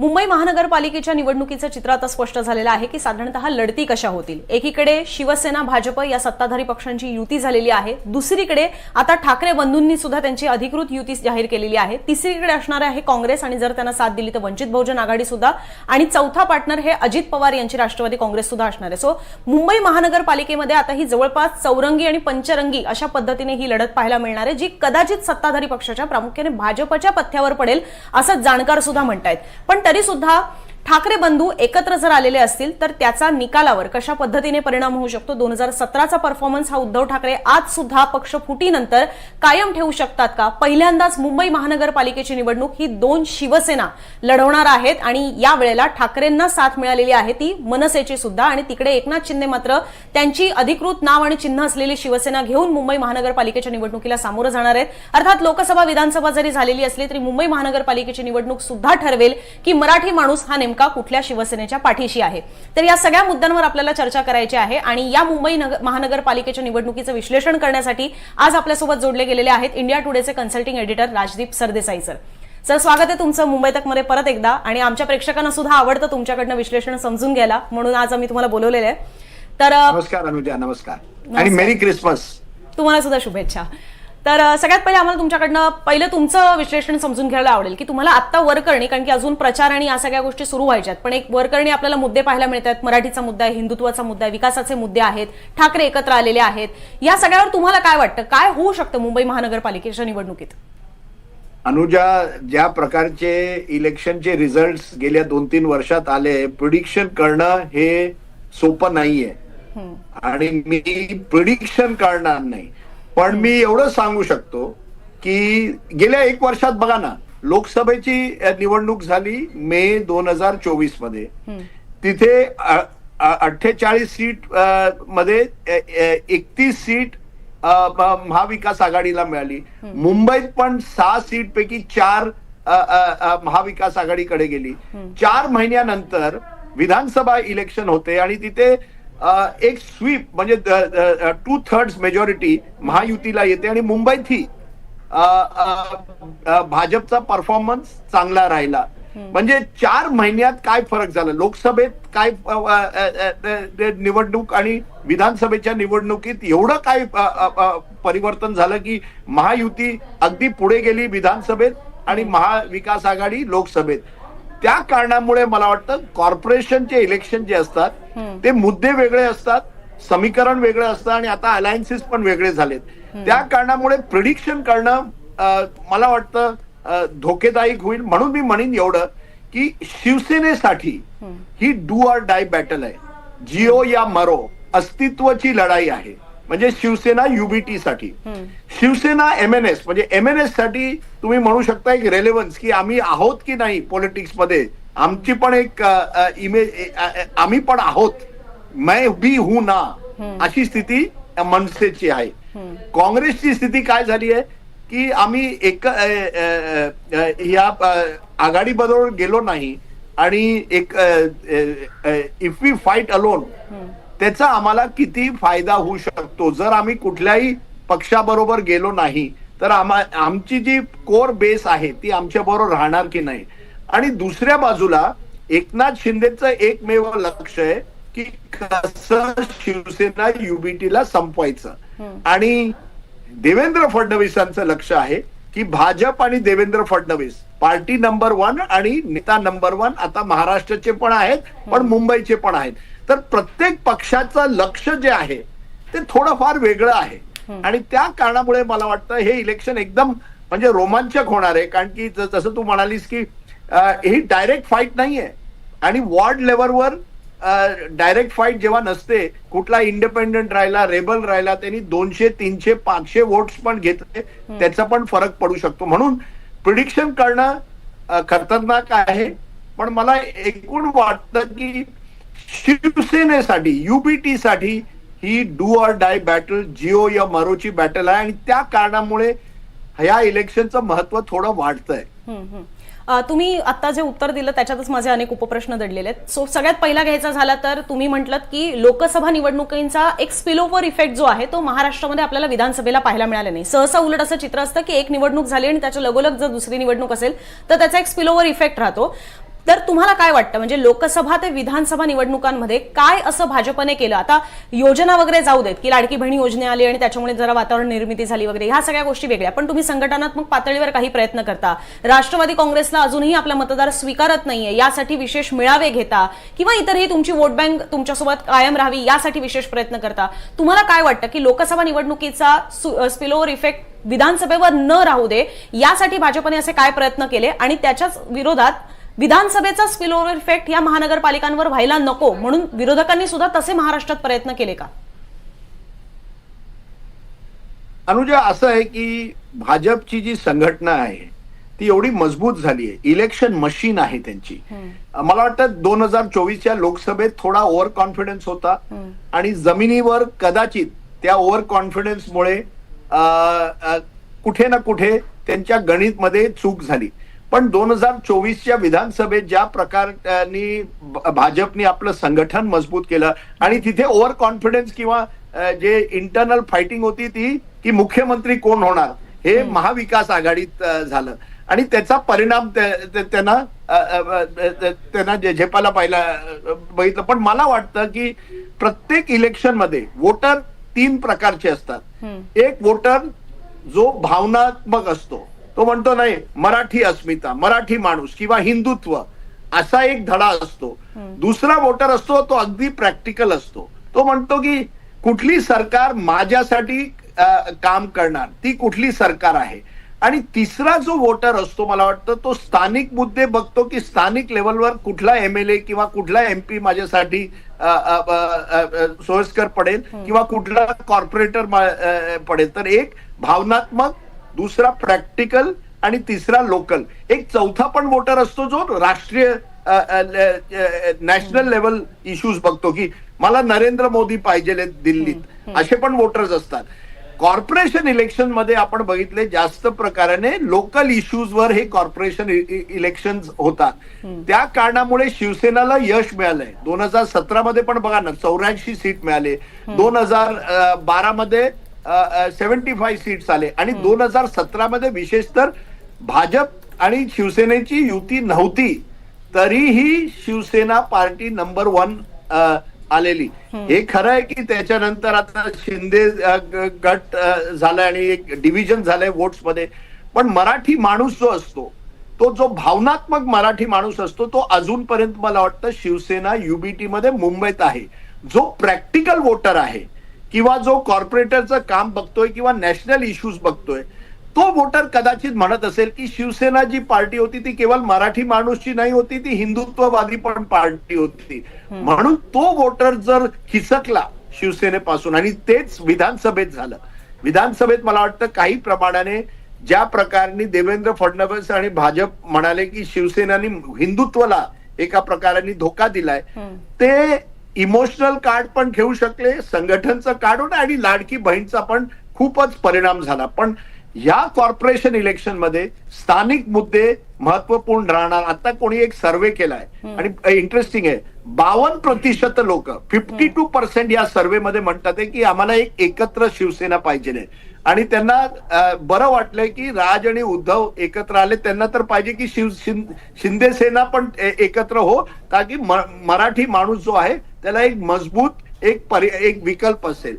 मुंबई महानगरपालिकेच्या निवडणुकीचं चित्र आता स्पष्ट झालेलं आहे की साधारणतः लढती कशा होतील? एकीकडे शिवसेना भाजप या सत्ताधारी पक्षांची युती झालेली आहे. दुसरीकडे आता ठाकरे बंधूंनी सुद्धा त्यांची अधिकृत युती जाहीर केलेली आहे. तिसरीकडे असणार आहे काँग्रेस आणि जर त्यांना साथ दिली तर वंचित बहुजन आघाडी सुद्धा आणि चौथा पार्टनर हे अजित पवार यांची राष्ट्रवादी काँग्रेस सुद्धा असणार आहे. सो मुंबई महानगरपालिकेमध्ये आता ही जवळपास चौरंगी आणि पंचरंगी अशा पद्धतीने ही लढत पाहायला मिळणार आहे जी कदाचित सत्ताधारी पक्षाच्या प्रामुख्याने भाजपच्या पथ्यावर पडेल असं जाणकार सुद्धा म्हणतायत. पण तरी सुद्धा ठाकरे बंधू एकत्र जर आलेले असतील तर त्याचा निकालावर कशा पद्धतीने परिणाम होऊ शकतो? दोन हजार सतराचा परफॉर्मन्स हा उद्धव ठाकरे आज सुद्धा पक्ष फुटीनंतर कायम ठेवू शकतात का? पहिल्यांदाच मुंबई महानगरपालिकेची निवडणूक ही दोन शिवसेना लढवणार आहेत आणि या वेळेला ठाकरेंना साथ मिळालेली आहे ती मनसेची सुद्धा आणि तिकडे एकनाथ शिंदे मात्र त्यांची अधिकृत नाव आणि चिन्ह असलेली शिवसेना घेऊन मुंबई महानगरपालिकेच्या निवडणुकीला सामोरं जाणार आहेत. अर्थात लोकसभा विधानसभा जरी झालेली असली तरी मुंबई महानगरपालिकेची निवडणूक सुद्धा ठरवेल की मराठी माणूस हा नेमका कुठल्या शिवसेनेच्या पाठीशी आहे? तर या सगळ्या मुद्द्यांवर आपल्याला चर्चा करायची आहे आणि या मुंबई नग- महानगरपालिकेच्या निवडणुकीचं विश्लेषण करण्यासाठी आज आपल्यासोबत जोडले गेलेले आहेत India टुडेचे consulting editor Rajdeep Sardesai sir sir स्वागत आहे तुमचं मुंबई तकमध्ये परत एकदा आणि आमच्या प्रेक्षकांना सुद्धा आवडतं तुमच्याकडनं विश्लेषण समजून घ्यायला म्हणून आज आम्ही तुम्हाला बोलवलेलं आहे. तर नमस्कार अनुजा नमस्कार. आणि मेरी क्रिसमस तुम्हाला सुद्धा शुभेच्छा. तर सगळ्यात पहिले आम्हाला तुमच्याकडनं पहिलं तुमचं विश्लेषण समजून घ्यायला आवडेल की तुम्हाला आत्ता वरकरणी कारण की अजून प्रचार आणि या सगळ्या गोष्टी सुरू व्हायच्यात पण एक वरकरणी आपल्याला मुद्दे पाहायला मिळतात. मराठीचा मुद्दा आहे हिंदुत्वाचा मुद्दा आहे विकासाचे मुद्दे आहेत ठाकरे एकत्र आलेले आहेत. या सगळ्यावर तुम्हाला काय वाटतं? काय होऊ शकतं मुंबई महानगरपालिकेच्या निवडणुकीत? अनुजा ज्या प्रकारचे इलेक्शनचे रिझल्ट गेल्या दोन तीन वर्षात आले प्रिडिक्शन करणं हे सोपं नाहीये. आणि मी प्रिडिक्शन करणार नाही. पण मी एवढं सांगू शकतो की गेल्या एक वर्षात बघा ना लोकसभेची निवडणूक झाली मे दोन हजार चोवीसमध्ये. तिथे अठ्ठेचाळीस सीटमध्ये एकतीस सीट महाविकास आघाडीला मिळाली. मुंबईत पण सहा सीट पैकी चार महाविकास आघाडीकडे गेली. चार महिन्यानंतर विधानसभा इलेक्शन होते आणि तिथे एक स्वीप म्हणजे टू थर्ड्स मेजॉरिटी महायुतीला येते आणि मुंबईत ही अ, अ, अ, भाजपचा परफॉर्मन्स चांगला राहिला म्हणजे चार महिन्यात काय फरक झाला लोकसभेत काय निवडणूक आणि विधानसभेच्या निवडणुकीत एवढं काय परिवर्तन झालं की महायुती अगदी पुढे गेली विधानसभेत आणि महाविकास आघाडी लोकसभेत त्या कारणामुळे मला वाटतं कॉर्पोरेशनचे इलेक्शन जे असतात ते मुद्दे वेगळे असतात समीकरण वेगळं असतं आणि आता अलायन्सेस पण वेगळे झालेत. त्या कारणामुळे प्रिडिक्शन करणं मला वाटतं धोकेदायक होईल. म्हणून मी म्हणेन एवढं की शिवसेनेसाठी ही डू ऑर डाय बॅटल आहे. जिओ या मरो अस्तित्वाची लढाई आहे. म्हणजे शिवसेना युबीटी साठी. शिवसेना एम एन एस म्हणजे एम एन एससाठी तुम्ही म्हणू शकता एक रेलेव्हन्स की आम्ही आहोत की नाही पॉलिटिक्समध्ये आमची पण एक इमेज आम्ही पण आहोत. मै बी हू ना अशी स्थिती मनसेची आहे. काँग्रेसची स्थिती काय झाली आहे? की आम्ही एक या आघाडी बरोबर गेलो नाही आणि एक इफ वी फाईट अलोन त्याचा आम्हाला किती फायदा होऊ शकतो? जर आम्ही कुठल्याही पक्षाबरोबर गेलो नाही तर आमची जी कोर बेस आहे ती आमच्या बरोबर राहणार की नाही? आणि दुसऱ्या बाजूला एकनाथ शिंदेचं एकमेव लक्ष आहे की कसं शिवसेना युबीटीला संपवायचं. आणि देवेंद्र फडणवीसांचं लक्ष आहे की भाजप आणि Devendra Fadnavis. Party number one आणि नेता नंबर वन आता महाराष्ट्राचे पण आहेत पण मुंबईचे पण आहेत. तर प्रत्येक पक्षाचं लक्ष जे आहे ते थोडंफार वेगळं आहे. आणि त्या कारणामुळे मला वाटतं हे इलेक्शन एकदम म्हणजे रोमांचक होणार आहे. कारण की जसं तू म्हणालीस की ही डायरेक्ट फाईट नाहीये. आणि वॉर्ड लेवलवर डायरेक्ट फाईट जेव्हा नसते कुठला इंडिपेंडंट राहिला रेबल राहिला त्यांनी दोनशे तीनशे पाचशे वोट्स पण घेतले. त्याचा पण फरक पडू शकतो. म्हणून प्रिडिक्शन करणं खतरनाक आहे. पण मला एकूण वाटतं की शिवसेनेसाठी युबीटी साठी ही डू ऑर डाय बॅटल जिओ या मरोची बॅटल आहे. आणि त्या कारणामुळे ह्या इलेक्शनचं महत्त्व थोडं वाढतंय. तुम्ही आता जे उत्तर दिलं त्याच्यातच माझे अनेक उपप्रश्न दडलेले आहेत. सो सगळ्यात पहिला घ्यायचा झाला तर तुम्ही म्हटलं की लोकसभा निवडणुकींचा एक स्पिलओव्हर इफेक्ट जो आहे तो महाराष्ट्रामध्ये आपल्याला विधानसभेला पाहायला मिळाला नाही. सहसा उलट असं चित्र असतं की एक निवडणूक झाली आणि त्याच्या लगोलग जर दुसरी निवडणूक असेल तर त्याचा एक स्पिलओव्हर इफेक्ट राहतो. तर तुम्हाला काय वाटतं? म्हणजे लोकसभा ते विधानसभा निवडणुकांमध्ये काय असं भाजपने केलं? आता योजना वगैरे जाऊ देत की लाडकी बहिणी योजना आली आणि त्याच्यामुळे जरा वातावरण निर्मिती झाली वगैरे ह्या सगळ्या गोष्टी वेगळ्या. पण तुम्ही संघटनात्मक पातळीवर काही प्रयत्न करता. राष्ट्रवादी काँग्रेसला अजूनही आपला मतदार स्वीकारत नाहीये यासाठी विशेष मेळावे घेता किंवा इतरही तुमची वोट बँक तुमच्यासोबत कायम राहावी यासाठी विशेष प्रयत्न करता. तुम्हाला काय वाटतं की लोकसभा निवडणुकीचा स्पिलोवर इफेक्ट विधानसभेवर न राहू दे यासाठी भाजपने असे काय प्रयत्न केले? आणि त्याच्याच विरोधात विधानसभेचा स्पिलोवर इफेक्ट या महानगरपालिकांवर व्हायला नको म्हणून विरोधकांनी सुद्धा तसे महाराष्ट्रात प्रयत्न केले का? अनुजा असं आहे की भाजपची जी संघटना आहे ती एवढी मजबूत झाली आहे. इलेक्शन मशीन आहे त्यांची. मला वाटतं दोन हजार चोवीसच्या लोकसभेत थोडा ओव्हर कॉन्फिडन्स होता आणि जमिनीवर कदाचित त्या ओव्हर कॉन्फिडन्समुळे कुठे ना कुठे त्यांच्या गणित मध्ये चूक झाली. पण दोन हजार चोवीसच्या विधानसभेत ज्या प्रकारनी भाजपने आपलं संघटन मजबूत केलं आणि तिथे ओव्हर कॉन्फिडन्स किंवा जे इंटरनल फायटिंग होती ती की मुख्यमंत्री कोण होणार हे महाविकास आघाडीत झालं. आणि त्याचा परिणाम त्या- त्या- त्यांना त्यांना जे- झेपायला पाहिला बघितलं. पण मला वाटतं की प्रत्येक इलेक्शनमध्ये वोटर तीन प्रकारचे असतात. एक वोटर जो भावनात्मक असतो. तो म्हणतो नाही मराठी अस्मिता मराठी माणूस किंवा हिंदुत्व असा एक धडा असतो. दुसरा वोटर असतो तो अगदी प्रॅक्टिकल असतो. तो म्हणतो की कुठली सरकार माझ्यासाठी काम करणार ती कुठली सरकार आहे? आणि तिसरा जो वोटर असतो मला वाटतं तो स्थानिक मुद्दे बघतो की स्थानिक लेवलवर कुठला एमएलए किंवा कुठला एमपी माझ्यासाठी अ, अ, अ, अ, अ, सोयीस्कर पडेल किंवा कुठला कॉर्पोरेटर पडेल. तर एक भावनात्मक दुसरा प्रॅक्टिकल आणि तिसरा लोकल. एक चौथा पण वोटर असतो जो राष्ट्रीय नॅशनल लेवल इश्यूज बघतो की मला नरेंद्र मोदी पाहिजे दिल्लीत. असे पण वोटर्स असतात. कॉर्पोरेशन इलेक्शनमध्ये आपण बघितले जास्त प्रकाराने लोकल इश्यूजवर हे कॉर्पोरेशन इलेक्शन होतात. त्या कारणामुळे शिवसेनाला यश मिळालंय. दोन हजार सतरा मध्ये पण बघा ना चौऱ्याऐंशी सीट मिळाले. दोन हजार बारा मध्ये सेव्हन्टी फाईव्ह सीट्स आले. आणि दोन हजार सतरा मध्ये विशेष तर भाजप आणि शिवसेनेची युती नव्हती तरीही शिवसेना पार्टी नंबर वन आलेली. हे खरं आहे की त्याच्यानंतर आता शिंदे गट झालाय आणि एक डिव्हिजन झालंय वोट्समध्ये. पण मराठी माणूस जो असतो तो जो भावनात्मक मराठी माणूस असतो तो अजूनपर्यंत मला वाटतं शिवसेना युबीटी मध्ये मुंबईत आहे. जो प्रॅक्टिकल वोटर आहे किंवा जो कॉर्पोरेटरचं काम बघतोय किंवा नॅशनल इश्यूज बघतोय तो वोटर कदाचित म्हणत असेल की शिवसेना जी पार्टी होती ती केवळ मराठी माणूसची नाही होती ती हिंदुत्ववादी पण पार्टी होती. म्हणून तो वोटर जर खिसकला शिवसेनेपासून आणि तेच विधानसभेत झालं. विधानसभेत मला वाटतं काही प्रमाणाने ज्या प्रकारे देवेंद्र फडणवीस आणि भाजप म्हणाले की शिवसेनानी हिंदुत्वला एका प्रकाराने धोका दिलाय ते इमोशनल कार्ड पण घेऊ शकले संघटनचं कार्ड होतं आणि लाडकी बहीणचा पण खूपच परिणाम झाला. पण या कॉर्पोरेशन इलेक्शनमध्ये स्थानिक मुद्दे महत्त्वपूर्ण राहणार. आता कोणी एक सर्वे केलाय. आणि इंटरेस्टिंग आहे. बावन्न प्रतिशत लोक फिफ्टी टू पर्सेंट या सर्वे मध्ये म्हणतात की आम्हाला एक एकत्र शिवसेना पाहिजे आणि त्यांना बरं वाटलंय की राज आणि उद्धव एकत्र आले. त्यांना तर पाहिजे की शिव शिंदे सेना पण एकत्र हो. ताकी मराठी माणूस जो आहे त्याला एक मजबूत एक पर्याय एक विकल्प असेल.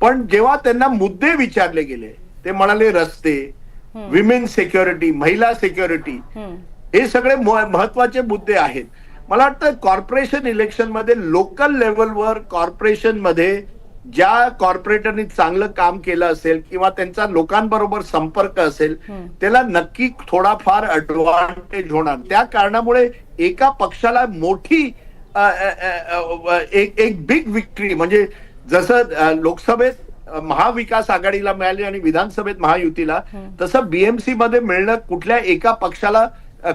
पण जेव्हा त्यांना मुद्दे विचारले गेले ते म्हणाले रस्ते विमेन सिक्युरिटी महिला सिक्युरिटी हे सगळे महत्त्वाचे मुद्दे आहेत. मला वाटतं कॉर्पोरेशन इलेक्शनमध्ये लोकल लेवलवर कॉर्पोरेशनमध्ये ज्या कॉर्पोरेटरनी चांगलं काम केलं असेल किंवा त्यांचा लोकांबरोबर संपर्क असेल त्याला नक्की थोडाफार अडव्हान्टेज होणार. त्या कारणामुळे एका पक्षाला मोठी एक एक बिग विक्ट्री म्हणजे जसं लोकसभेत महाविकास आघाडीला मिळाली आणि विधानसभेत महायुतीला तसं बीएमसी मध्ये मिळणं कुठल्या एका पक्षाला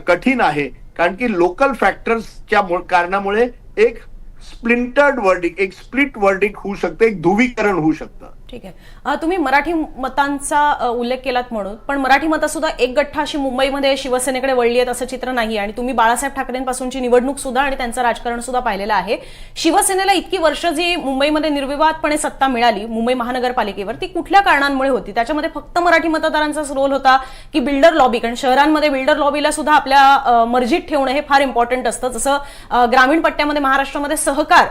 कठीण आहे. कारण की लोकल फॅक्टर्सच्या कारणामुळे एक स्प्लिंटर्ड वर्डिक एक स्प्लिट वर्डिक होऊ शकतं एक ध्रुवीकरण होऊ शकतं. ठीक आहे. तुम्ही मराठी मतांचा उल्लेख केलात म्हणून पण मराठी मतं सुद्धा एक गठ्ठा अशी मुंबईमध्ये शिवसेनेकडे वळली आहेत असं चित्र नाही आणि तुम्ही बाळासाहेब ठाकरेंपासूनची निवडणूक सुद्धा आणि त्यांचं राजकारण सुद्धा पाहिलेलं आहे. शिवसेनेला इतकी वर्ष जी मुंबईमध्ये निर्विवादपणे सत्ता मिळाली मुंबई महानगरपालिकेवर ती कुठल्या कारणांमुळे होती? त्याच्यामध्ये फक्त मराठी मतदारांचाच रोल होता की बिल्डर लॉबी? कारण शहरांमध्ये बिल्डर लॉबीला सुद्धा आपल्या मर्जीत ठेवणं हे फार इम्पॉर्टंट असतं. जसं ग्रामीण पट्ट्यामध्ये महाराष्ट्रामध्ये सहकार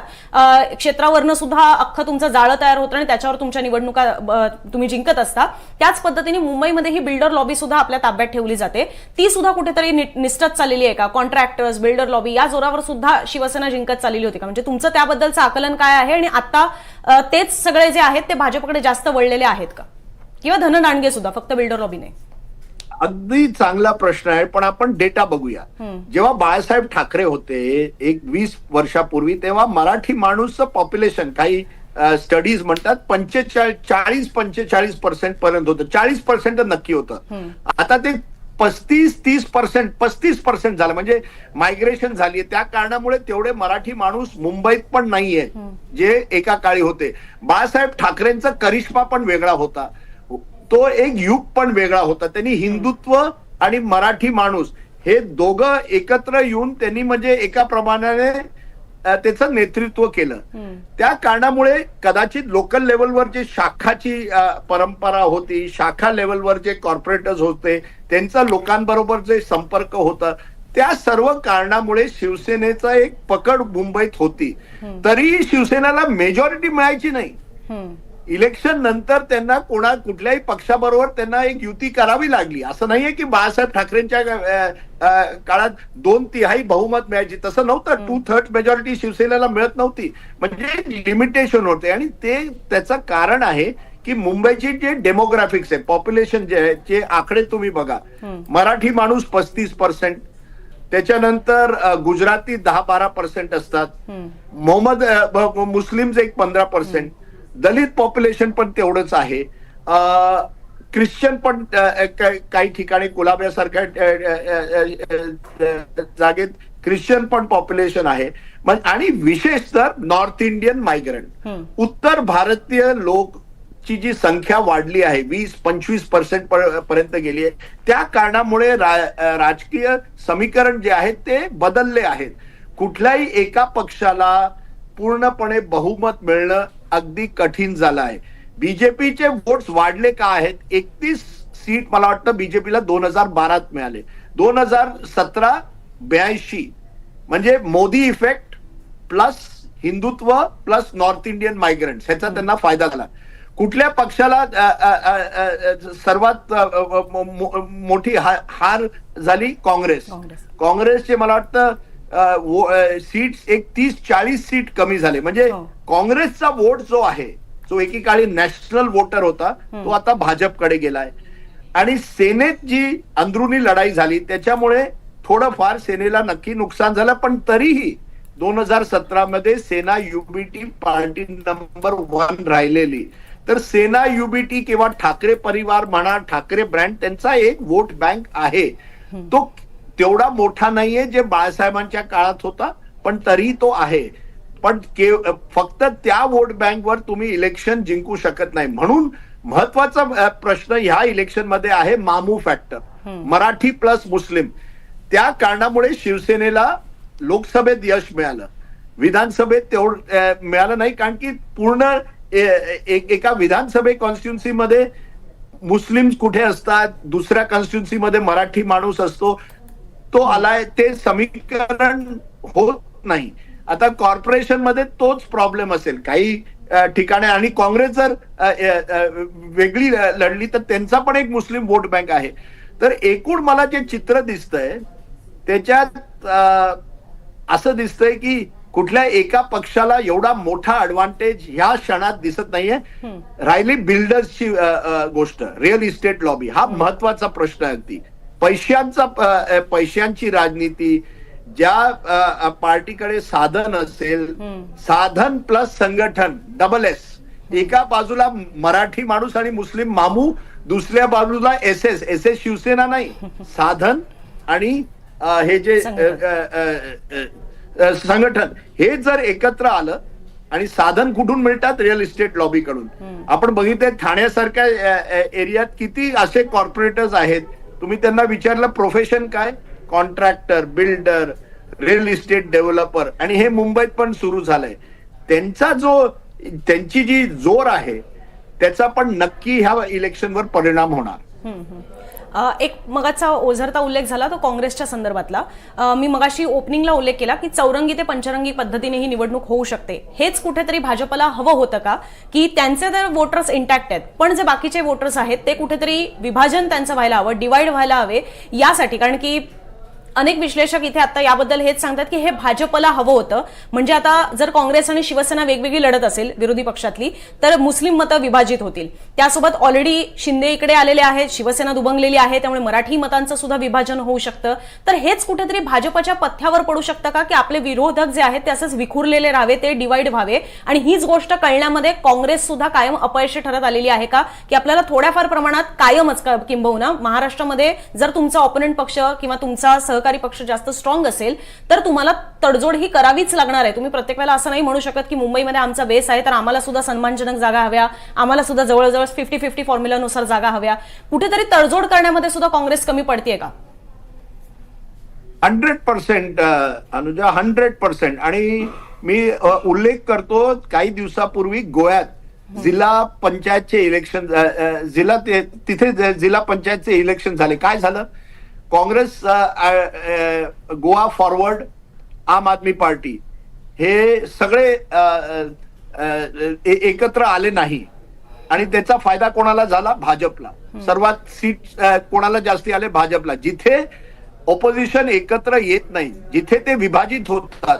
क्षेत्रावरनं सुद्धा अख्खं तुमचं जाळं तयार होतं आणि त्याच्यावर तुमच्या निवडणुका तुम्ही जिंकत असता त्याच पद्धतीने मुंबईमध्ये ही बिल्डर लॉबी सुद्धा आपल्या ताब्यात ठेवली जाते. ती सुद्धा कुठेतरी निष्ठत चाललेली आहे का? कॉन्ट्रॅक्टर्स बिल्डर लॉबी या जोरावर सुद्धा शिवसेना जिंकत चाललेली होती का? म्हणजे तुमचं त्याबद्दलचं आकलन काय आहे आणि आता तेच सगळे जे आहेत ते भाजपकडे जास्त वळलेले आहेत का? किंवा धनदांडगे सुद्धा फक्त बिल्डर लॉबी नाही अगदी चांगला प्रश्न आहे पण आपण डेटा बघूया. जेव्हा बाळासाहेब ठाकरे होते एक वीस वर्षापूर्वी तेव्हा मराठी माणूसचं पॉप्युलेशन काही स्टडीज म्हणतात पंचेचाळीस चाळीस पंचेचाळीस पर्सेंट पर्यंत होतं. चाळीस पर्सेंट नक्की होतं. आता ते पस्तीस तीस पर्सेंट पस्तीस पर्सेंट झालं. म्हणजे मायग्रेशन झाली त्या कारणामुळे तेवढे मराठी माणूस मुंबईत पण नाहीये जे एका काळी होते. बाळासाहेब ठाकरेंचा करिश्मा पण वेगळा होता. तो एक युग पण वेगळा होता. त्यांनी हिंदुत्व आणि मराठी माणूस हे दोघं एकत्र येऊन त्यांनी म्हणजे एका प्रमाणाने त्याचं नेतृत्व केलं. त्या कारणामुळे कदाचित लोकल लेवलवर जे शाखाची परंपरा होती शाखा लेवलवर जे कॉर्पोरेटर्स होते त्यांचा लोकांबरोबर जे संपर्क होता त्या सर्व कारणामुळे शिवसेनेचा एक पकड मुंबईत होती. तरी शिवसेनेला मेजॉरिटी मिळायची नाही. इलेक्शन नंतर त्यांना कोणा कुठल्याही पक्षाबरोबर त्यांना एक युती करावी लागली. असं नाहीये की बाळासाहेब ठाकरेंच्या काळात दोन तिहाई बहुमत मिळायची. तसं नव्हतं. टू थर्ड मेजॉरिटी शिवसेनेला मिळत नव्हती. म्हणजे लिमिटेशन होते. आणि ते त्याचं कारण आहे की मुंबईची जे डेमोग्राफिक्स आहे पॉप्युलेशन जे आहे ते आकडे तुम्ही बघा. मराठी माणूस पस्तीस पर्सेंट त्याच्यानंतर गुजराती दहा बारा पर्सेंट असतात. मोहम्मद मुस्लिम्स एक पंधरा पर्सेंट दलित पॉप्युलेशन पण तेवढंच आहे. ख्रिश्चन पण काही ठिकाणी कुलाब्यासारख्या जागेत ख्रिश्चन पण पॉप्युलेशन आहे. आणि विशेष तर नॉर्थ इंडियन मायग्रंट उत्तर भारतीय लोक ची जी संख्या वाढली आहे वीस पंचवीस पर्सेंट पर्यंत गेली आहे त्या कारणामुळे रा- राजकीय समीकरण जे आहे ते बदलले आहेत. कुठल्याही एका पक्षाला पूर्णपणे बहुमत मिळणं अगदी कठीण झालं आहे बीजेपीचे वोट्स वाढले का आहेत? एकतीस सीट मला वाटतं बीजेपीला दोन हजार बारात मिळाले. दोन हजार सतरा ब्याऐंशी. म्हणजे Modi effect plus Hindutva plus north Indian migrant ह्याचा त्यांना फायदा झाला. कुठल्या पक्षाला सर्वात मोठी हार झाली? काँग्रेस. काँग्रेसचे मला वाटतं सीट एक तीस चाळीस सीट कमी झाले. म्हणजे हो. काँग्रेसचा वोट जो आहे जो एकेकाळी नॅशनल वोटर होता तो आता भाजपकडे गेलाय. आणि सेनेत जी अंदरुनी लढाई झाली त्याच्यामुळे थोडंफार सेनेला नक्की नुकसान झालं पण तरीही दोन हजार सतरा मध्ये Sena UBT party number one राहिलेली. तर सेना युबीटी किंवा ठाकरे परिवार म्हणा ठाकरे ब्रँड त्यांचा एक वोट बँक आहे. तो तेवढा मोठा नाहीये जे बाळासाहेबांच्या काळात होता पण तरी तो आहे. पण के- फक्त त्या वोट बँकवर तुम्ही इलेक्शन जिंकू शकत नाही. म्हणून महत्त्वाचा प्रश्न ह्या इलेक्शनमध्ये आहे मामू फॅक्टर मराठी प्लस मुस्लिम. त्या कारणामुळे शिवसेनेला लोकसभेत यश मिळालं. विधानसभेत तेवढं मिळालं नाही कारण की पूर्ण एका विधानसभे कॉन्स्टिट्युन्सीमध्ये मुस्लिम कुठे असतात दुसऱ्या कॉन्स्टिट्युन्सीमध्ये मराठी माणूस असतो तो आलाय ते समीकरण होत नाही. आता कॉर्पोरेशनमध्ये तोच प्रॉब्लेम असेल. काही ठिकाणी आणि काँग्रेस जर वेगळी लढली तर त्यांचा पण एक मुस्लिम वोट बँक आहे. तर एकूण मला जे चित्र दिसतंय त्याच्यात असं दिसतंय की कुठल्या एका पक्षाला एवढा मोठा ऍडव्हान्टेज ह्या क्षणात दिसत नाहीये. राहिली बिल्डर्सची गोष्ट रिअल इस्टेट लॉबी हा महत्त्वाचा प्रश्न आहे अगदी. पैशांचा पैशांची राजनीती ज्या पार्टीकडे साधन असेल साधन प्लस संघटन डबल एस एका बाजूला मराठी माणूस आणि मुस्लिम मामू दुसऱ्या बाजूला S S S S Shiv Sena नाही. साधन आणि हे जे संघटन. हे जर एकत्र आलं आणि साधन कुठून मिळतात? रिअल इस्टेट लॉबीकडून. आपण बघितलंय ठाण्यासारख्या एरियात किती असे कॉर्पोरेटर्स आहेत तुम्ही त्यांना विचारलं प्रोफेशन काय? Contractor builder real estate developer आणि हे मुंबईत पण सुरू झालंय. त्यांचा जो त्यांची जी जोर आहे त्याचा पण नक्की ह्या इलेक्शनवर परिणाम होणार. एक मगाचा ओझरता उल्लेख झाला तो काँग्रेसच्या संदर्भातला. मी मगाशी ओपनिंगला उल्लेख केला की चौरंगी ते पंचरंगी पद्धतीने ही निवडणूक होऊ शकते. हेच कुठेतरी भाजपला हवं होतं का? की त्यांचे तर वोटर्स इंटॅक्ट आहेत पण जे बाकीचे वोटर्स आहेत ते कुठेतरी विभाजन त्यांचं व्हायला हवं डिवाइड व्हायला हवे यासाठी. कारण की अनेक विश्लेषक इथे आता याबद्दल हेच सांगतात की हे भाजपला हवं होतं. म्हणजे आता जर काँग्रेस आणि शिवसेना वेगवेगळी लढत असेल विरोधी पक्षातली तर मुस्लिम मतं विभाजित होतील. त्यासोबत ऑलरेडी शिंदे इकडे आलेले आहेत शिवसेना दुबंगलेली आहे त्यामुळे मराठी मतांचं सुद्धा विभाजन होऊ शकतं. तर हेच कुठेतरी भाजपच्या पथ्यावर पडू शकतं का की आपले विरोधक जे आहेत ते असंच विखुरलेले राहावे ते डिवाइड व्हावे? आणि हीच गोष्ट कळण्यामध्ये काँग्रेस सुद्धा कायम अपयशी ठरत आलेली आहे का की आपल्याला थोड्याफार प्रमाणात कायमच किंबहुना महाराष्ट्रामध्ये जर तुमचा ऑपोनंट पक्ष किंवा तुमचा सहकारी पक्ष जास्त स्ट्रॉंग असेल तर तुम्हाला तडजोड ही करावीच लागणार आहे. तुम्ही प्रत्येक वेळेला असं नाही म्हणू शकत की मुंबईमध्ये आमचा बेस आहे तर आम्हाला सुद्धा सन्मानजनक जागा हव्या. आम्हाला सुद्धा जवळजवळ फिफ्टी फिफ्टी फॉर्म्युलानुसार जागा हव्या. कुठेतरी तडजोड करण्यामध्ये सुद्धा काँग्रेस कमी पडतीये का? Hundred percent Anuja hundred percent आणि मी उल्लेख करतो काही दिवसापूर्वी गोव्यात जिल्हा पंचायतचे इलेक्शन जिल्हा तिथे जिल्हा पंचायतचे इलेक्शन झाले. काय झालं? काँग्रेस गोवा फॉरवर्ड आम आदमी पार्टी. हे सगळे एकत्र आले नाही. आणि त्याचा फायदा कोणाला झाला? भाजपला. सर्वात सीट कोणाला जास्ती आले? भाजपला. जिथे ऑपोजिशन एकत्र येत नाही. जिथे ते विभाजित होतात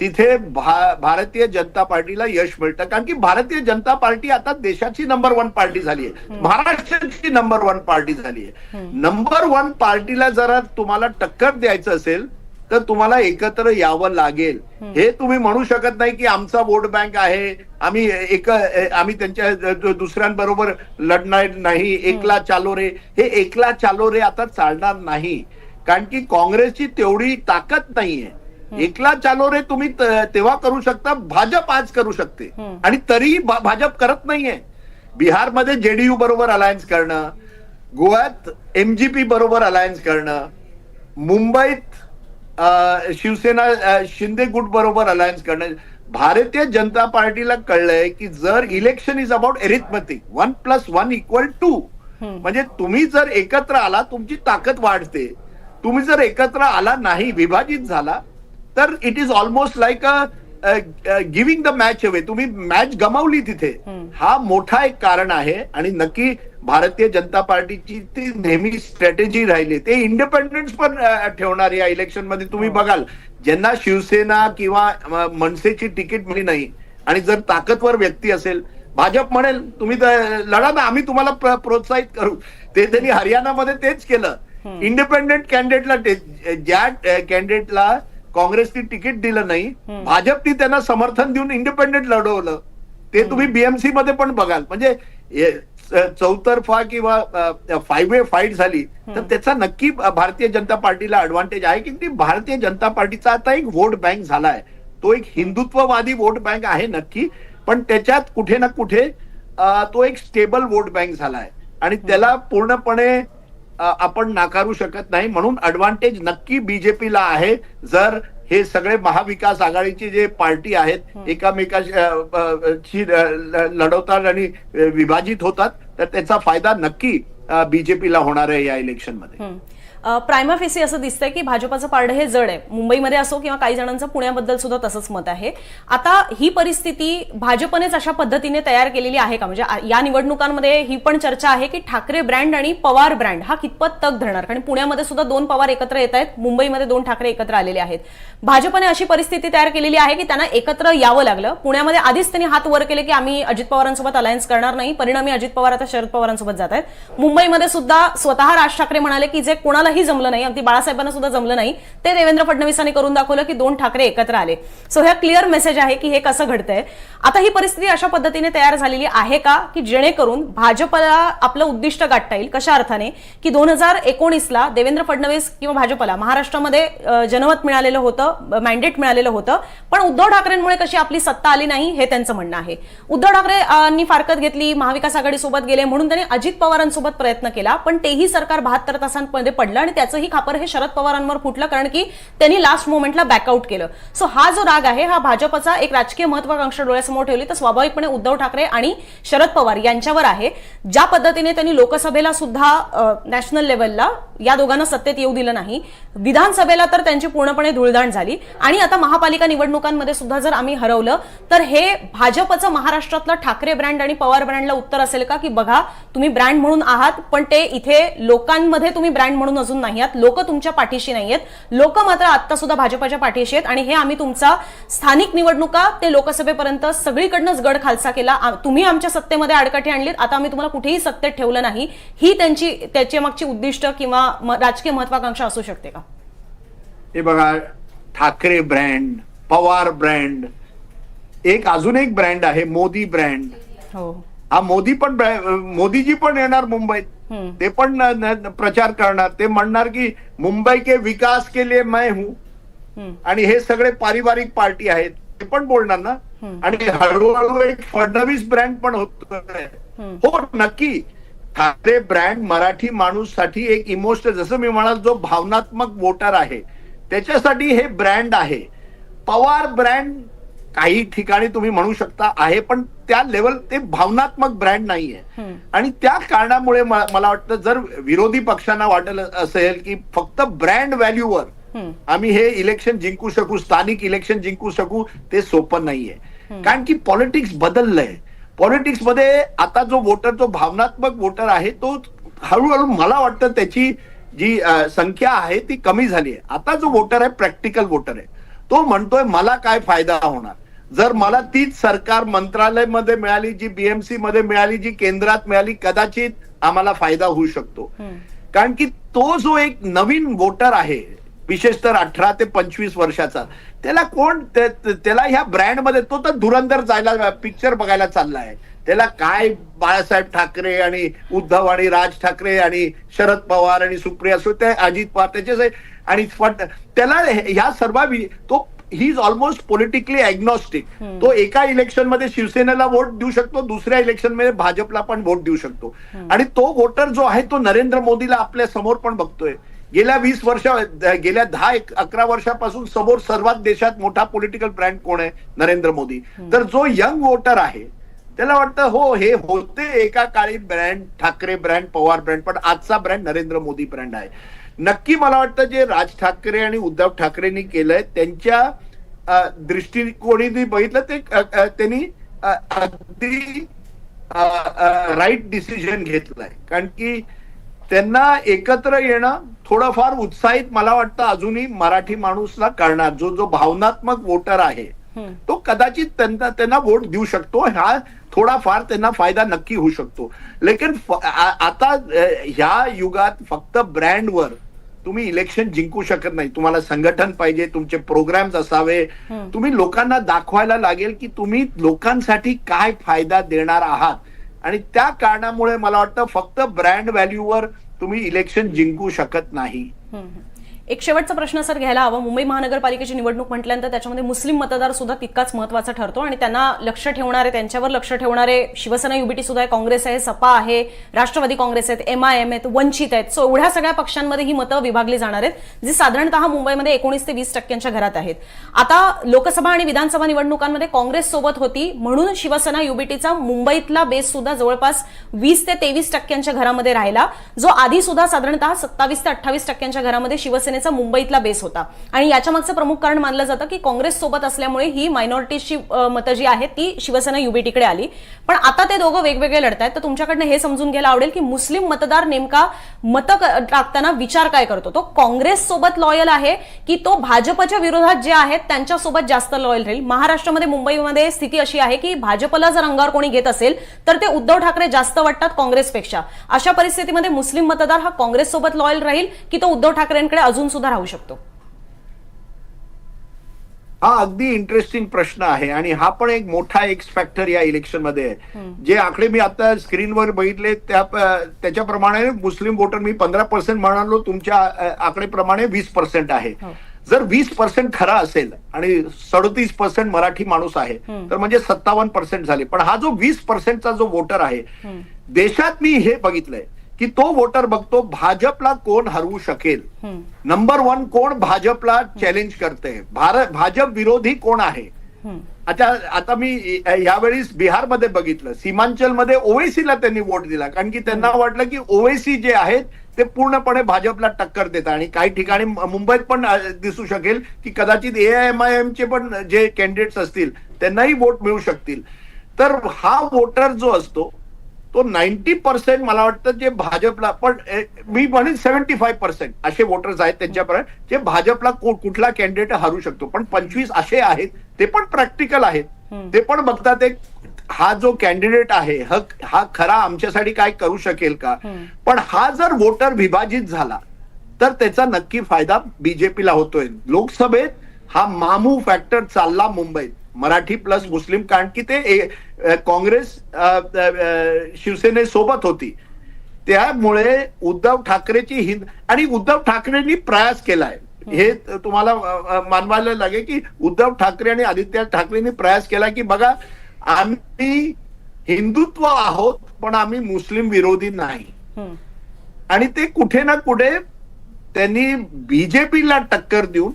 तिथे भा- भारतीय जनता पार्टीला यश मिळतं. कारण की भारतीय जनता पार्टी आता देशाची नंबर वन पार्टी झाली आहे. महाराष्ट्राची नंबर वन पार्टी झाली आहे. नंबर वन पार्टीला जरा तुम्हाला टक्कर द्यायचं असेल तर तुम्हाला एकत्र यावं लागेल. हे तुम्ही म्हणू शकत नाही की आमचा वोट बँक आहे आम्ही एक आम्ही त्यांच्या दुसऱ्यांबरोबर लढणार नाही एकला चालो रे. हे एकला चालो रे आता चालणार नाही. कारण की काँग्रेसची तेवढी ताकद नाहीये. एकला चालो रे तुम्ही तेव्हा करू शकता भाजप आज करू शकते. आणि तरीही भाजप करत नाहीये. बिहारमध्ये जेडीयू बरोबर अलायन्स करणं गोव्यात एमजीपी बरोबर अलायन्स करणं मुंबईत शिवसेना शिंदे गुट बरोबर अलायन्स करणं भारतीय जनता पार्टीला कळलंय की जर election is about arithmetic one plus one equal two म्हणजे तुम्ही जर एकत्र आला तुमची ताकद वाढते. तुम्ही जर एकत्र आला नाही विभाजित झाला तर it is almost like a giving the match away तुम्ही मॅच गमावली तिथे. हा मोठा एक कारण आहे आणि नक्की भारतीय जनता पार्टीची ती नेहमी स्ट्रॅटेजी राहिली. ते इंडिपेंडन्स पण ठेवणार या इलेक्शनमध्ये तुम्ही बघाल. ज्यांना शिवसेना किंवा मनसेची तिकीट मिळली नाही आणि जर ताकदवर व्यक्ती असेल भाजप म्हणेल तुम्ही लढा ना आम्ही तुम्हाला प्र- प्रोत्साहित करू. ते त्यांनी हरियाणामध्ये तेच केलं. इंडिपेंडेंट कॅन्डिडेटला ज्या कॅन्डिडेटला काँग्रेसनी तिकीट दिलं नाही भाजपनी त्यांना समर्थन देऊन इंडिपेंडेंट लढवलं. ते तुम्ही बीएमसी मध्ये पण बघाल. म्हणजे चौतर्फा किंवा फाईव्ह वे फाईट झाली तर त्याचा नक्की भारतीय जनता पार्टीला ऍडव्हान्टेज आहे की ती भारतीय जनता पार्टीचा आता एक वोट बँक झालाय. तो एक हिंदुत्ववादी वोट बँक आहे नक्की पण त्याच्यात कुठे ना कुठे तो एक स्टेबल वोट बँक झालाय. आणि त्याला पूर्णपणे आपण नाकारू शकत नाही. म्हणून अडव्हान्टेज नक्की बीजेपीला आहे. जर हे सगळे महाविकास आघाडीचे जे पार्टी आहेत एकामेकाशी लढवतात आणि विभाजित होतात तर त्याचा फायदा नक्की बीजेपीला होणार आहे या इलेक्शनमध्ये प्रायमा फेसी असं दिसतंय की भाजपाचं पारडं हे जड आहे. मुंबईमध्ये असो किंवा काही जणांचं पुण्याबद्दल सुद्धा तसंच मत आहे. आता ही परिस्थिती भाजपनेच अशा पद्धतीने तयार केलेली आहे का? म्हणजे या निवडणुकांमध्ये ही पण चर्चा आहे की ठाकरे ब्रँड आणि पवार ब्रँड हा कितपत तग धरणार? कारण पुण्यामध्ये सुद्धा दोन पवार एकत्र येत आहेत. मुंबईमध्ये दोन ठाकरे एकत्र आलेले आहेत. भाजपने अशी परिस्थिती तयार केलेली आहे की त्यांना एकत्र यावं लागलं. पुण्यामध्ये आधीच त्यांनी हात वर केले की आम्ही अजित पवारांसोबत अलायन्स करणार नाही. परिणामी अजित पवार आता शरद पवारांसोबत जात आहेत. मुंबईमध्ये सुद्धा स्वतः राज ठाकरे म्हणाले की जे कोणाला कोणालाही जमलं नाही. अगदी बाळासाहेबांना सुद्धा जमलं नाही. ते देवेंद्र फडणवीसांनी करून दाखवलं की दोन ठाकरे एकत्र आले. सो ह्या क्लिअर मेसेज आहे की हे कसं घडतंय. आता ही परिस्थिती अशा पद्धतीने तयार झालेली आहे का? की जेणेकरून भाजपला आपलं उद्दिष्ट गाठता येईल कशा अर्थाने? की दोन हजार एकोणीसला देवेंद्र फडणवीस किंवा भाजपला महाराष्ट्रामध्ये जनमत मिळालेलं होतं मॅन्डेट मिळालेलं होतं पण उद्धव ठाकरेंमुळे कशी आपली सत्ता आली नाही हे त्यांचं म्हणणं आहे. उद्धव ठाकरेंनी फारकत घेतली महाविकास आघाडीसोबत गेले म्हणून त्यांनी अजित पवारांसोबत प्रयत्न केला पण तेही सरकार बहात्तर तासांमध्ये पडलं आणि त्याचंही खापर हे शरद पवारांवर फुटलं कारण की त्यांनी लास्ट मोमेंटला बॅकआउट केलं. सो हा जो राग आहे हा भाजपचा एक राजकीय महत्वाकांक्षा डोळ्यासमोर ठेवली तर स्वाभाविकपणे उद्धव ठाकरे आणि शरद पवार यांच्यावर आहे. ज्या पद्धतीने त्यांनी लोकसभेला सुद्धा नॅशनल लेवलला या दोघांना सत्तेत येऊ दिलं नाही. विधानसभेला तर त्यांची पूर्णपणे धुळधाण झाली. आणि आता महापालिका निवडणुकांमध्ये सुद्धा जर आम्ही हरवलं तर हे भाजपचं महाराष्ट्रातलं ठाकरे ब्रँड आणि पवार ब्रँडला उत्तर असेल का? की बघा तुम्ही ब्रँड म्हणून आहात पण ते इथे लोकांमध्ये तुम्ही ब्रँड म्हणून अजून नाही आहात लोक तुमच्या पाठीशी नाहीयेत. लोक मात्र आता सुद्धा भाजपच्या पाठीशी आहेत. आणि हे आम्ही तुमचा स्थानिक निवडणुका ते लोकसभेपर्यंत सगळीकडनंच गड खालसा केला. तुम्ही आमच्या सत्तेमध्ये आडकाठी आणलीत. आता आम्ही तुम्हाला कुठेही सत्तेत ठेवलं नाही. ही त्यांची त्याच्या मागची उद्दिष्ट किंवा राजकीय महत्वाकांक्षा असू शकते का? हे बघा ठाकरे ब्रँड पवार ब्रँड एक अजून एक ब्रँड आहे मोदी ब्रँड हो. हा मोदी पण मोदीजी पण येणार मुंबईत. ते पण प्रचार करणार. ते म्हणणार की मुंबई के विकास के लिए मैं हूं. आणि हे सगळे पारिवारिक पार्टी आहेत. ते पण बोलणार ना? आणि हळूहळू एक फडणवीस ब्रँड पण होतोय. हो नक्की. ठाकरे ब्रँड मराठी माणूससाठी एक इमोशनल जसं मी म्हणाल जो भावनात्मक वोटर आहे त्याच्यासाठी हे ब्रँड आहे. पवार ब्रँड काही ठिकाणी तुम्ही म्हणू शकता आहे पण त्या लेवल ते भावनात्मक ब्रँड नाहीये. आणि त्या कारणामुळे मला वाटतं जर विरोधी पक्षांना वाटत असेल की फक्त ब्रँड व्हॅल्यूवर. आम्ही हे इलेक्शन जिंकू शकू स्थानिक इलेक्शन जिंकू शकू ते सोपं नाहीये. कारण की पॉलिटिक्स बदललंय. पॉलिटिक्समध्ये आता जो वोटर जो भावनात्मक वोटर आहे तो हळूहळू मला वाटतं त्याची जी संख्या आहे ती कमी झाली आहे आता जो वोटर आहे प्रॅक्टिकल वोटर आहे. तो म्हणतोय मला काय फायदा होणार? जर मला तीच सरकार मंत्रालयमध्ये मिळाली जी बीएमसी मध्ये मिळाली जी केंद्रात मिळाली कदाचित आम्हाला फायदा होऊ शकतो. कारण की तो जो एक नवीन वोटर आहे विशेषतः अठरा ते पंचवीस वर्षाचा त्याला कोण त्या- त्याला ह्या ब्रँडमध्ये तो तर धुरंधर जायला पिक्चर बघायला चाललाय. त्याला काय बाळासाहेब ठाकरे आणि उद्धव आणि राज ठाकरे आणि शरद पवार आणि सुप्रिया सो ते अजित पवार त्याचे आणि त्याला ह्या सर्व तो he is almost politically agnostic तो एका इलेक्शनमध्ये शिवसेनेला वोट देऊ शकतो दुसऱ्या इलेक्शनमध्ये भाजपला पण वोट देऊ शकतो. आणि तो वोटर जो आहे तो नरेंद्र मोदीला आपल्यासमोर पण बघतोय. गेल्या वीस वर्ष गेल्या दहा एक अकरा वर्षापासून समोर सर्वात देशात मोठा पॉलिटिकल ब्रँड कोण आहे? नरेंद्र मोदी. तर जो यंग वोटर आहे त्याला वाटतं हो हे होते एका काळी brand Thackeray brand Pawar brand पण आजचा ब्रँड नरेंद्र मोदी ब्रँड आहे. नक्की मला वाटतं जे राज ठाकरे आणि उद्धव ठाकरेंनी केलंय त्यांच्या दृष्टिकोनी बघितलं ते त्यांनी अगदी राईट डिसिजन घेतलाय. कारण की त्यांना एकत्र येणं थोडंफार उत्साहित मला वाटतं अजूनही मराठी माणूसला करणार. जो जो भावनात्मक वोटर आहे तो कदाचित त्यांना त्यांना वोट देऊ शकतो. हा थोडाफार त्यांना फायदा नक्की होऊ शकतो. लेकिन आता ह्या युगात फक्त ब्रँडवर तुम्ही इलेक्शन जिंकू शकत नाही. तुम्हाला संघटन पाहिजे तुमचे प्रोग्राम्स असावे. तुम्ही लोकांना दाखवायला लागेल की तुम्ही लोकांसाठी काय फायदा देणार आहात. आणि त्या कारणामुळे मला वाटतं फक्त ब्रँड व्हॅल्यूवर तुम्ही इलेक्शन जिंकू शकत नाही. एक शेवटचा प्रश्न सर घ्यायला हवा. मुंबई महानगरपालिकेची निवडणूक म्हटल्यानंतर त्याच्यामध्ये मुस्लिम मतदार सुद्धा तितकाच महत्त्वाचा ठरतो आणि त्यांना लक्ष ठेवणारे त्यांच्यावर लक्ष ठेवणारे शिवसेना युबीटी सुद्धा आहे काँग्रेस आहे सपा आहे राष्ट्रवादी काँग्रेस आहेत एम आय एम आहेत वंचित आहेत. सो एवढ्या सगळ्या पक्षांमध्ये ही मतं विभागली जाणार आहेत जी साधारणतः मुंबईमध्ये एकोणीस ते वीस टक्क्यांच्या घरात आहेत. आता लोकसभा आणि विधानसभा निवडणुकांमध्ये काँग्रेस सोबत होती म्हणून शिवसेना युबीटीचा मुंबईतला बेस सुद्धा जवळपास वीस ते तेवीस टक्क्यांच्या घरामध्ये राहिला. जो आधी सुद्धा साधारणतः सत्तावीस ते अठ्ठावीस टक्क्यांच्या घरामध्ये शिवसेने शिवसेनेचा मुंबईतला बेस होता. आणि याच्या मागचं प्रमुख कारण मानलं जातं की काँग्रेस सोबत असल्यामुळे ही मायनॉरिटीची मतं जी आहेत ती शिवसेना युबीटीकडे आली. पण आता ते दोघं वेगवेगळे लढत आहेत तर तुमच्याकडनं हे समजून घ्यायला आवडेल की मुस्लिम मतदार नेमका मतं टाकताना विचार काय करतो? तो काँग्रेस सोबत लॉयल आहे की तो भाजपच्या विरोधात जे आहेत त्यांच्यासोबत जास्त लॉयल राहील? महाराष्ट्रामध्ये मुंबईमध्ये स्थिती अशी आहे की भाजपला जर अंगावर कोणी घेत असेल तर ते उद्धव ठाकरे जास्त वाटतात काँग्रेसपेक्षा. अशा परिस्थितीमध्ये मुस्लिम मतदार हा काँग्रेस सोबत लॉयल राहील की तो उद्धव ठाकरेंकडे अजून सुद्धा राहू शकतो. हा अगदी इंटरेस्टिंग प्रश्न आहे. आणि हा पण एक मोठा एक्स फॅक्टर या इलेक्शनमध्ये आहे. जे आकडे मी आता स्क्रीनवर बघितले त्या त्याच्याप्रमाणे मुस्लिम वोटर मी पंधरा पर्सेंट म्हणालो तुमच्या आकडेप्रमाणे वीस पर्सेंट आहे. हो. जर वीस पर्सेंट खरा असेल आणि सदोतीस पर्सेंट मराठी माणूस आहे तर म्हणजे सत्तावन्न पर्सेंट झाले. पण हा जो वीस पर्सेंटचा जो वोटर आहे देशात मी हे बघितलंय. की तो वोटर बघतो भाजपला कोण हरवू शकेल. नंबर वन कोण भाजपला चॅलेंज करते. भारत भाजप विरोधी कोण आहे? आता आता मी यावेळी बिहारमध्ये बघितलं. सीमांचलमध्ये ओवेसीला त्यांनी वोट दिला. कारण की त्यांना वाटलं की ओवेसी जे आहेत ते पूर्णपणे भाजपला टक्कर देतात आणि काही ठिकाणी मुंबईत पण दिसू शकेल की कदाचित एआयएमआयएम चे पण जे कॅन्डिडेट्स असतील त्यांनाही वोट मिळू शकतील. तर हा वोटर जो असतो तो नाईन्टी पर्सेंट मला वाटतं जे भाजपला पण मी म्हणेन सेव्हन्टी फाईव्ह पर्सेंट असे वोटर्स आहेत त्यांच्यापर्यंत जे भाजपला कुठला कॅन्डिडेट हरू शकतो. पण पंचवीस असे आहेत ते पण प्रॅक्टिकल आहेत. ते पण बघतात एक हा जो कॅन्डिडेट आहे हा हा खरा आमच्यासाठी काय करू शकेल का? पण हा जर वोटर विभाजित झाला तर त्याचा नक्की फायदा बीजेपीला होतोय. लोकसभेत हा मामू फॅक्टर चालला मुंबईत. मराठी प्लस मुस्लिम कारण की ते काँग्रेस शिवसेनेसोबत होती. त्यामुळे उद्धव ठाकरेची हिंद आणि उद्धव ठाकरेंनी प्रयास केलाय. हे तुम्हाला मानवायला लागेल की उद्धव ठाकरे आणि आदित्य ठाकरेंनी प्रयास केला की बघा आम्ही हिंदुत्व आहोत पण आम्ही मुस्लिम विरोधी नाही. आणि ते कुठे ना कुठे त्यांनी बीजेपीला टक्कर देऊन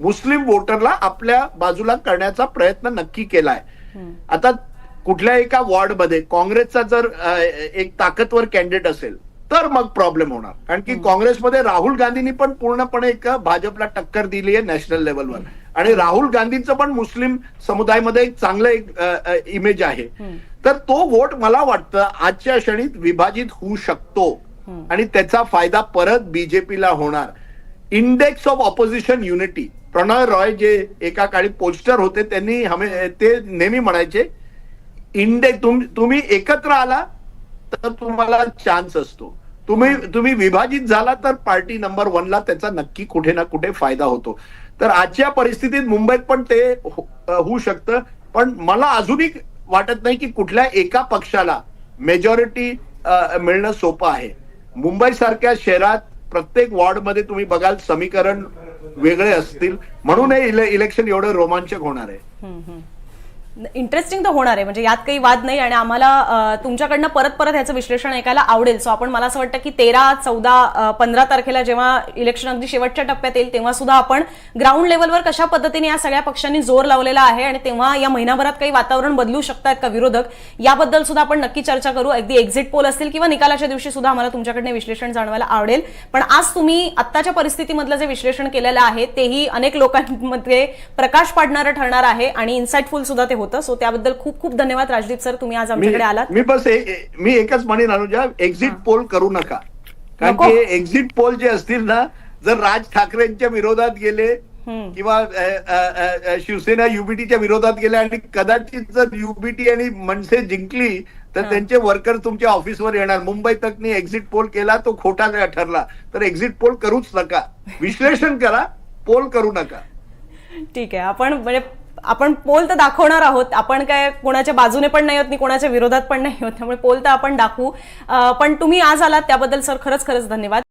मुस्लिम वोटरला आपल्या बाजूला करण्याचा प्रयत्न नक्की केलाय. आता कुठल्या एका वॉर्डमध्ये काँग्रेसचा जर एक ताकदवर कॅन्डिडेट असेल तर मग प्रॉब्लेम होणार. कारण की काँग्रेसमध्ये राहुल गांधींनी पण पूर्णपणे एक भाजपला टक्कर दिली आहे नॅशनल लेवलवर. आणि राहुल गांधींचं पण मुस्लिम समुदायामध्ये एक चांगलं एक इमेज आहे. तर तो वोट मला वाटतं आजच्या क्षणीत विभाजित होऊ शकतो. आणि त्याचा फायदा परत बीजेपीला होणार. Index of opposition unity Prannoy Roy जे एका काळी पोस्टर होते त्यांनी हमे ते नेहमी म्हणायचे इंडेक्स तुम्ही एकत्र आला तर तुम्हाला चान्स असतो. तुम्ही तुम्ही विभाजित झाला तर पार्टी नंबर वनला त्याचा नक्की कुठे ना कुठे फायदा होतो. तर आजच्या परिस्थितीत मुंबईत पण ते हो-, होऊ शकतं. पण मला अजूनही वाटत नाही की कुठल्या एका पक्षाला मेजॉरिटी मिळणं सोपं आहे. मुंबई सारख्या शहरात प्रत्येक वॉर्डमध्ये तुम्ही बघाल समीकरण वेगळे असतील. म्हणून हे इलेक्शन एवढं रोमांचक होणार आहे. इंटरेस्टिंग तर होणार आहे. म्हणजे यात काही वाद नाही आणि आम्हाला तुमच्याकडनं परत परत ह्याचं विश्लेषण ऐकायला आवडेल. सो आपण मला असं वाटतं की तेरा चौदा पंधरा तारखेला जेव्हा इलेक्शन अगदी शेवटच्या टप्प्यात येईल तेव्हा सुद्धा आपण ग्राउंड लेवलवर कशा पद्धतीने या सगळ्या पक्षांनी जोर लावलेला आहे आणि तेव्हा या महिनाभरात काही वातावरण बदलू शकतात का विरोधक? याबद्दल सुद्धा आपण नक्की चर्चा करू. अगदी एक्झिट पोल असतील किंवा निकालाच्या दिवशी सुद्धा आम्हाला तुमच्याकडनं विश्लेषण जाणवायला आवडेल. पण आज तुम्ही आत्ताच्या परिस्थितीमधलं जे विश्लेषण केलेलं आहे तेही अनेक लोकांमध्ये प्रकाश पाडणारं ठरणार आहे आणि इन्साइटफुल सुद्धा ते होतं. सो त्याबद्दल खूप खूप धन्यवाद राजदीप सर. तुम्ही आज आमच्याकडे आलात. मी बस मी एकच म्हणेन अनुजा एक्झिट पोल करू नका. कारण. की एक्झिट पोल जे असतील ना जर राज ठाकरेंच्या विरोधात गेले किंवा शिवसेना युबीटीच्या विरोधात गेले आणि कदाचित जर युबीटी आणि मनसे जिंकली तर त्यांचे वर्कर तुमच्या ऑफिसवर येणार. मुंबई तकनी एक्झिट पोल केला तो खोटा ठरला तर एक्झिट पोल करूच नका. विश्लेषण करा पोल करू नका. ठीक आहे. आपण म्हणजे आपण पोल तर दाखवणार आहोत. आपण काय कोणाच्या बाजूने पण नाही होत आणि कोणाच्या विरोधात पण नाही होत त्यामुळे पोल तर आपण दाखवू. पण तुम्ही आज आलात त्याबद्दल सर खरंच खरंच धन्यवाद.